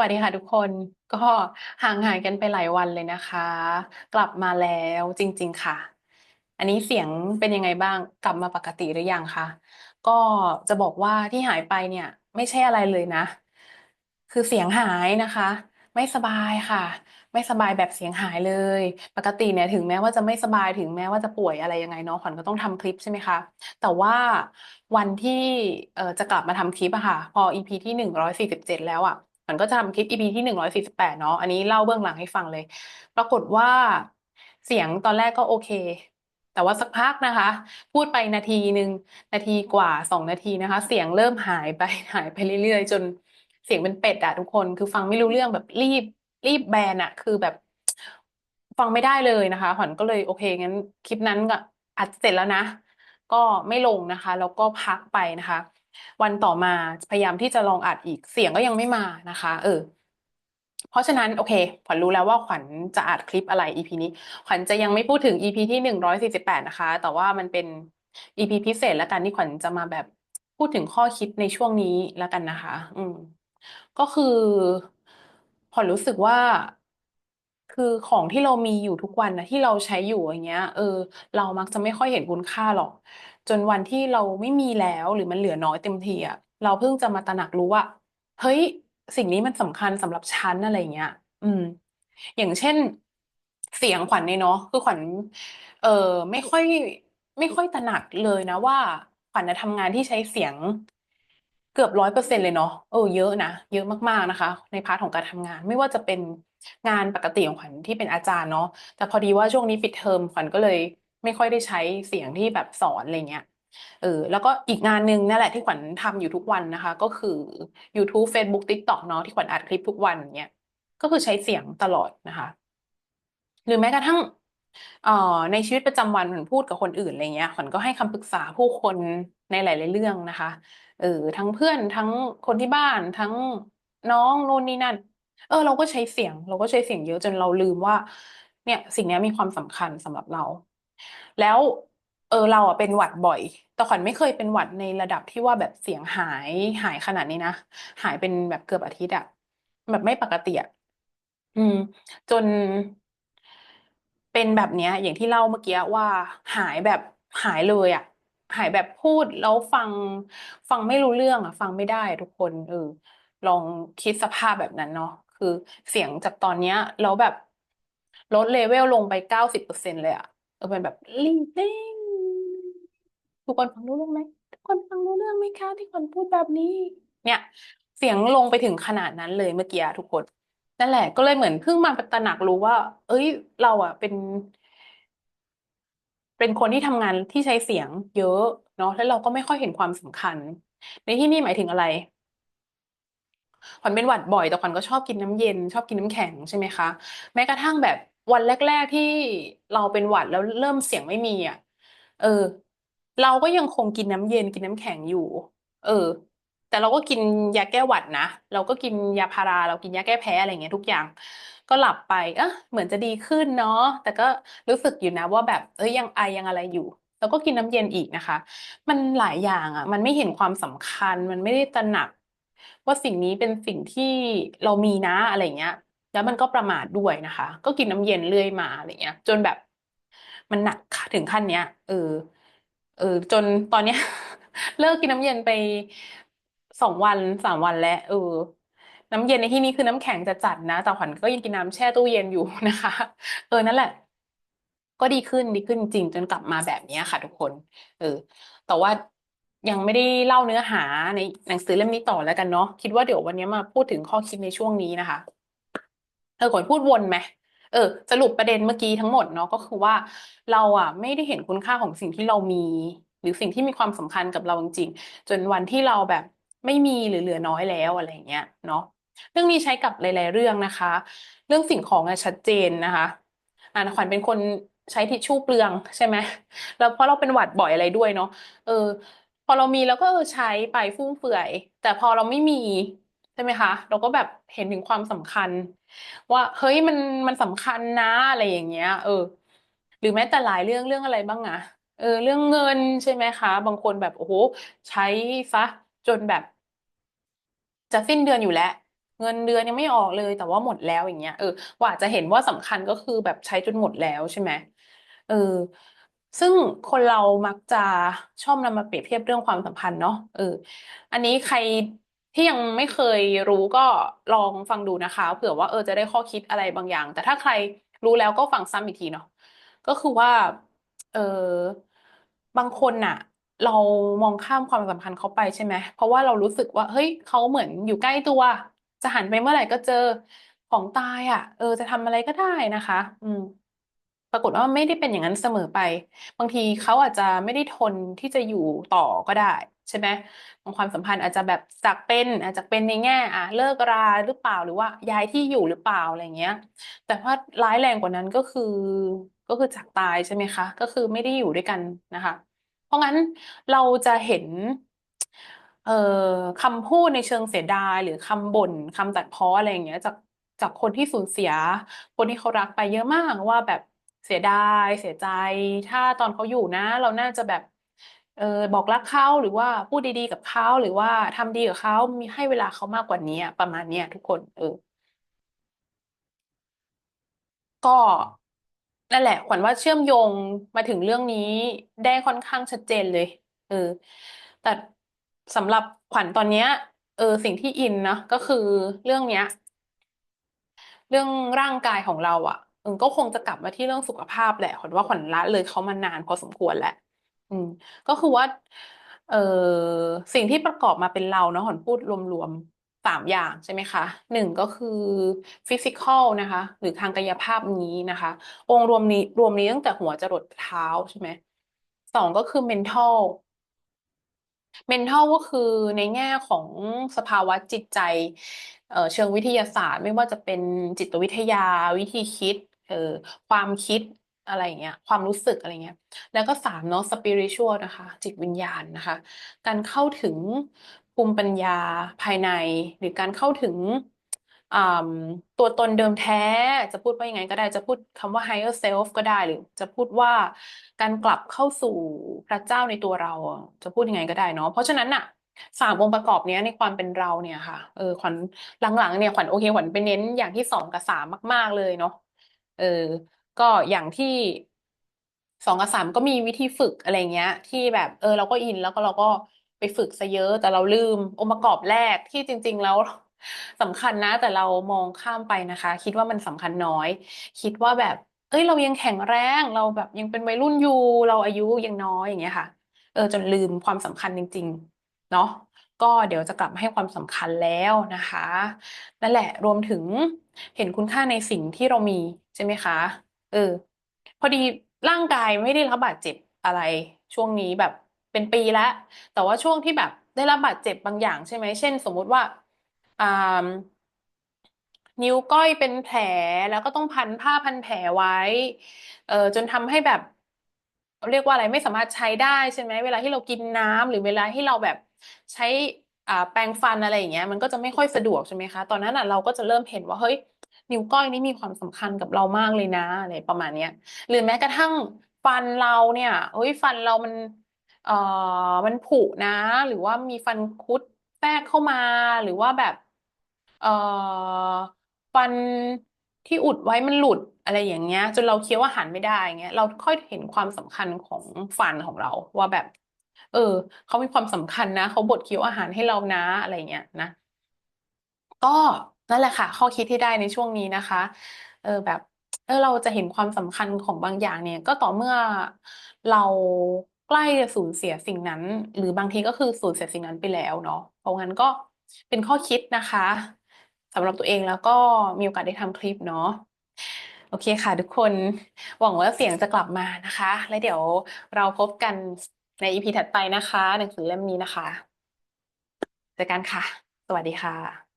วัสดีค่ะทุกคนก็ห่างหายกันไปหลายวันเลยนะคะ กลับมาแล้วจริง ๆ ค่ะ อันนี้เสียงเป็นยังไงบ้างกลับมาปกติหรือยังคะก็จะบอกว่าที่หายไปเนี่ย ไม่ใช่อะไรเลยนะ คือเสียงหายนะคะ ไม่สบายค่ะ ไม่สบายแบบเสียงหายเลย ปกติเนี่ยถึงแม้ว่าจะไม่สบายถึงแม้ว่าจะป่วยอะไรยังไงเนาะขวัญก็ต้องทำคลิปใช่ไหมคะแต่ว่าวันที่เออจะกลับมาทำคลิปอะค่ะ พอ EP ที่หนึ่งร้อยสี่สิบเจ็ดแล้วอะ มันก็จะทำคลิป EP ที่หนึ่งร้อยสี่สิบแปดเนาะอันนี้เล่าเบื้องหลังให้ฟังเลย ปรากฏว่าเสียงตอนแรกก็โอเค แต่ว่าสักพักนะคะ พูดไปนาทีหนึ่งนาทีกว่าสองนาทีนะคะ เสียงเริ่มหายไปหายไปเรื่อยๆ จนเสียงเป็นเป็ดอะทุกคนคือฟังไม่รู้เรื่องแบบรีบ รีบแบนอะคือแบบ ฟังไม่ได้เลยนะคะขวัญก็เลยโอเคงั้นคลิปนั้นก็อัดเสร็จแล้วนะ ก็ไม่ลงนะคะ แล้วก็พักไปนะคะ วันต่อมาพยายามที่จะลองอัดอีกเสียงก็ยังไม่มานะคะ เออ เพราะฉะนั้นโอเคขวัญรู้แล้วว่าขวัญจะอัดคลิปอะไร EP นี้ขวัญจะยังไม่พูดถึง EP ที่หนึ่งร้อยสี่สิบแปดนะคะ แต่ว่ามันเป็น EP พิเศษแล้วกันที่ขวัญจะมาแบบพูดถึงข้อคิดในช่วงนี้แล้วกันนะคะ อืม ก็คือขวัญรู้สึกว่าคือของที่เรามีอยู่ทุกวันนะที่เราใช้อยู่อย่างเงี้ย เออ เรามักจะไม่ค่อยเห็นคุณค่าหรอก จนวันที่เราไม่มีแล้วหรือมันเหลือน้อยเต็มทีอะเราเพิ่งจะมาตระหนักรู้ว่า เฮ้ย สิ่งนี้มันสำคัญสำหรับฉันอะไรเงี้ย อืม อย่างเช่น เสียงขวัญเนี่ยเนาะคือขวัญเออไม่ค่อย ไม่ค่อยตระหนักเลยนะว่าขวัญจะทำงานที่ใช้เสียงเกือบร้อยเปอร์เซ็นเลยเนาะเออเยอะนะเยอะมากๆนะคะ ในพาร์ทของการทำงาน ไม่ว่าจะเป็นงานปกติของขวัญที่เป็นอาจารย์เนาะแต่พอดีว่าช่วงนี้ปิดเทอมขวัญก็เลย ไม่ค่อยได้ใช้เสียงที่แบบสอนอะไรเงี้ยเออแล้วก็อีกงานหนึ่งนั่นแหละที่ขวัญทำอยู่ทุกวันนะคะ ก็คือ YouTube Facebook TikTok เนาะที่ขวัญอัดคลิปทุกวันเนี้ยก็คือใช้เสียงตลอดนะคะ หรือแม้กระทั่งเอ่อในชีวิตประจำวันขวัญพูดกับคนอื่นอะไรเงี้ยขวัญก็ให้คำปรึกษาผู้คนในหลาย ๆ เรื่องนะคะเออทั้งเพื่อนทั้งคนที่บ้านทั้งน้องนู่นนี่นั่น เออ เราก็ใช้เสียง เราก็ใช้เสียงเยอะจนเราลืมว่า เนี่ย สิ่งนี้มีความสำคัญสำหรับเรา แล้วเออเราอะเป็นหวัดบ่อย แต่ขวัญไม่เคยเป็นหวัดในระดับที่ว่าแบบเสียงหายหายขนาดนี้นะ หายเป็นแบบเกือบอาทิตย์อะแบบไม่ปกติอะอืม จน เป็นแบบเนี้ย อย่างที่เล่าเมื่อกี้ว่าหายแบบหายเลยอะหายแบบพูดแล้วฟัง ฟังไม่รู้เรื่องอะฟังไม่ได้ทุกคนเออลองคิดสภาพแบบนั้นเนาะคือเสียงจากตอนเนี้ยแล้วแบบลดเลเวลลงไปเก้าสิบเปอร์เซ็นต์เลยอะ เออเป็นแบบลิงเล่งทุกคนฟังรู้เรื่องไหมทุกคนฟังรู้เรื่องไหมคะที่คนพูดแบบนี้ เนี่ย เสียงลงไปถึงขนาดนั้นเลยเมื่อกี้ทุกคนนั่นแหละ ก็เลยเหมือนเพิ่งมาตระหนักรู้ว่า เอ้ย เราอะเป็น เป็นคนที่ทำงานที่ใช้เสียงเยอะเนาะแล้วเราก็ไม่ค่อยเห็นความสำคัญ ในที่นี่หมายถึงอะไรขวัญเป็นหวัดบ่อยแต่ขวัญก็ชอบกินน้ำเย็น ชอบกินน้ำแข็งใช่ไหมคะ แม้กระทั่งแบบ วันแรก ๆที่เราเป็นหวัดแล้วเริ่มเสียงไม่มีอะ เออ เราก็ยังคงกินน้ำเย็นกินน้ำแข็งอยู่ เออ แต่เราก็กินยาแก้หวัดนะ เราก็กินยาพารา เรากินยาแก้แพ้อะไรเงี้ยทุกอย่าง ก็หลับไปเออเหมือนจะดีขึ้นเนาะ แต่ก็รู้สึกอยู่นะว่าแบบ เอ้ยยังไอยังอะไรอยู่แล้วก็กินน้ำเย็นอีกนะคะ มันหลายอย่างอะ มันไม่เห็นความสำคัญ มันไม่ได้ตระหนัก ว่าสิ่งนี้เป็นสิ่งที่เรามีนะอะไรเงี้ย แล้วมันก็ประมาทด้วยนะคะ ก็กินน้ำเย็นเรื่อยมาอะไรเงี้ย จนแบบ มันหนักถึงขั้นเนี้ยเออเออจนตอนเนี้ย เลิกกินน้ำเย็นไปสองวันสามวันแล้วเออ น้ำเย็นในที่นี้คือน้ำแข็งจะจัดนะแต่ขวัญก็ยังกินน้ำแช่ตู้เย็นอยู่นะคะ เออนั่นแหละ ก็ดีขึ้นดีขึ้นจริงจนกลับมาแบบนี้ค่ะ ทุกคน เออ แต่ว่ายังไม่ได้เล่าเนื้อหาในหนังสือเล่มนี้ต่อแล้วกันเนาะคิดว่าเดี๋ยววันนี้มาพูดถึงข้อคิดในช่วงนี้นะคะ เออก่อพูดวนไหมเออ สรุปประเด็นเมื่อกี้ทั้งหมดเนาะก็คือว่าเราอะไม่ได้เห็นคุณค่าของสิ่งที่เรามี หรือสิ่งที่มีความสำคัญกับเราจริงๆจนวันที่เราแบบไม่มีหรือเหลือน้อยแล้วอะไรเงี้ยเนาะเรื่องนี้ใช้กับหลาย ๆ เรื่องนะคะ เรื่องสิ่งของอะชัดเจนนะคะอ่าขวัญเป็นคนใช้ทิชชู่เปลืองใช่ไหมแล้วเพราะเราเป็นหวัดบ่อยอะไรด้วยเนาะเออ พอเรามีเราก็เออใช้ไปฟุ่มเฟือย แต่พอเราไม่มี ช่ไหมคะ เราก็แบบเห็นถึงความสำคัญ ว่าเฮ้ยมันมันสำคัญนะอะไรอย่างเงี้ย เออ หรือแม้แต่หลายเรื่องเรื่องอะไรบ้างอะเออ เรื่องเงินใช่ไหมคะ บางคนแบบโอ้โหใช้ซะจนแบบ จะสิ้นเดือนอยู่แล้วเงินเดือนยังไม่ออกเลย แต่ว่าหมดแล้วอย่างเงี้ยเออว่าจะเห็นว่าสำคัญก็คือแบบใช้จนหมดแล้วใช่ไหมเออ ซึ่งคนเรามักจะชอบนำมาเปรียบเทียบเรื่องความสัมพันธ์เนาะเออ อันนี้ใคร ที่ยังไม่เคยรู้ก็ลองฟังดูนะคะ เผื่อว่าเออจะได้ข้อคิดอะไรบางอย่าง แต่ถ้าใครรู้แล้วก็ฟังซ้ำอีกทีเนาะก็คือว่า เออบางคนน่ะ เรามองข้ามความสัมพันธ์เขาไปใช่ไหมเพราะว่าเรารู้สึกว่า เฮ้ยเขาเหมือนอยู่ใกล้ตัว จะหันไปเมื่อไหร่ก็เจอของตายอะ เออ จะทำอะไรก็ได้นะคะ อืม ปรากฏว่าไม่ได้เป็นอย่างนั้นเสมอไป บางทีเขาอาจจะไม่ได้ทนที่จะอยู่ต่อก็ได้ ใช่ไหมบางความสัมพันธ์อาจจะแบบจากเป็น อาจจะเป็นในแง่อะเลิกราหรือเปล่าหรือว่าย้ายที่อยู่หรือเปล่าอะไรเงี้ย แต่ว่าร้ายแรงกว่านั้นก็คือ ก็คือจากตายใช่ไหมคะ ก็คือไม่ได้อยู่ด้วยกันนะคะ เพราะงั้นเราจะเห็นเอ่อคำพูดในเชิงเสียดายหรือคำบ่นคำตัดพ้ออะไรอย่างเงี้ยจากจากคนที่สูญเสีย คนที่เขารักไปเยอะมากว่าแบบ เสียดายเสียใจ ถ้าตอนเขาอยู่นะ เราน่าจะแบบเออบอกรักเขาหรือว่าพูดดีๆกับเขาหรือว่าทำดีกับเขามีให้เวลาเขามากกว่านี้ประมาณเนี้ยทุกคน เออ ก็นั่นแหละขวัญว่าเชื่อมโยงมาถึงเรื่องนี้ได้ค่อนข้างชัดเจนเลย เออ แต่สำหรับขวัญตอนเนี้ย เออ สิ่งที่อินนะก็คือเรื่องเนี้ย เรื่องร่างกายของเราอะ ก็คงจะกลับมาที่เรื่องสุขภาพแหละขวัญว่าขวัญละเลยเขามานานพอสมควรแหละ อืม ก็คือว่า เออสิ่งที่ประกอบมาเป็นเราเนาะขวัญพูดรวมๆสามอย่างใช่ไหมคะหนึ่งก็คือฟิสิกอลนะคะ หรือทางกายภาพนี้นะคะ องค์รวมนี้รวมนี้ตั้งแต่หัวจรดเท้าใช่ไหมสองก็คือ mental mental ก็คือในแง่ของสภาวะจิตใจเอ่อเชิงวิทยาศาสตร์ ไม่ว่าจะเป็นจิตวิทยาวิธีคิด เออความคิดอะไรเงี้ยความรู้สึกอะไรเงี้ยแล้วก็สามเนาะ spiritual นะคะ จิตวิญญาณนะคะ การเข้าถึงภูมิปัญญาภายใน หรือการเข้าถึงตัวตนเดิมแท้จะพูดว่ายังไงก็ได้จะพูดคำว่า higher self ก็ได้หรือจะพูดว่าการกลับเข้าสู่พระเจ้าในตัวเราจะพูดยังไงก็ได้เนาะเพราะฉะนั้นอะสามองค์ประกอบนี้ในความเป็นเราเนี่ยค่ะเออขวัญหลังๆเนี่ยขวัญโอเคขวัญไปเน้นอย่างที่สองกับสามมาก ๆเลยเนาะ เออ ก็อย่างที่สองกับสามก็มีวิธีฝึกอะไรเงี้ย ที่แบบเออ เราก็อินแล้วก็เราก็ไปฝึกซะเยอะ แต่เราลืมองค์ประกอบแรกที่จริง ๆ แล้วสำคัญนะ แต่เรามองข้ามไปนะคะ คิดว่ามันสำคัญน้อย คิดว่าแบบ เอ้ย เรายังแข็งแรงเราแบบยังเป็นวัยรุ่นอยู่ เราอายุยังน้อยอย่างเงี้ยค่ะ เออ จนลืมความสำคัญจริง ๆ เนาะก็เดี๋ยวจะกลับมาให้ความสำคัญแล้วนะคะ นั่นแหละรวมถึงเห็นคุณค่าในสิ่งที่เรามี ใช่ไหมคะเออพอดีร่างกายไม่ได้รับบาดเจ็บอะไร ช่วงนี้แบบเป็นปีแล้วแต่ว่าช่วงที่แบบได้รับบาดเจ็บบางอย่างใช่ไหมเช่น สมมุติว่าอ่านิ้วก้อยเป็นแผลแล้วก็ต้องพันผ้าพันแผลไว้ เอ่อจนทำให้แบบเรียกว่าอะไรไม่สามารถใช้ได้ใช่ไหมเวลาที่เรากินน้ำหรือเวลาที่เราแบบใช้อ่าแปรงฟันอะไรอย่างเงี้ย มันก็จะไม่ค่อยสะดวกใช่ไหมคะ ตอนนั้นอะเราก็จะเริ่มเห็นว่าเฮ้ย นิ้วก้อยนี่มีความสำคัญกับเรามากเลยนะอะไรประมาณเนี้ย หรือแม้กระทั่งฟันเราเนี่ยเฮ้ยฟันเรามันเอ่อมันผุนะ หรือว่ามีฟันคุดแทรกเข้ามาหรือว่าแบบเอ่อฟันที่อุดไว้มันหลุดอะไรอย่างเงี้ย จนเราเคี้ยวอาหารไม่ได้เงี้ยเราค่อยเห็นความสำคัญของฟันของเราว่าแบบ เออเขามีความสำคัญนะเขาบดเคี้ยวอาหารให้เรานะอะไรเงี้ยนะ ก็ นั่นแหละค่ะ ข้อคิดที่ได้ในช่วงนี้นะคะ เออแบบ เออเราจะเห็นความสำคัญของบางอย่างเนี่ย ก็ต่อเมื่อเราใกล้จะสูญเสียสิ่งนั้น หรือบางทีก็คือสูญเสียสิ่งนั้นไปแล้วเนาะเพราะงั้นก็เป็นข้อคิดนะคะสำหรับตัวเองแล้วก็มีโอกาสได้ทำคลิปเนาะโอเคค่ะทุกคนหวังว่าเสียงจะกลับมานะคะ แล้วเดี๋ยวเราพบกันในอีพีถัดไปนะคะ หนังสือเล่มนี้นะคะเจอกันค่ะ สวัสดีค่ะ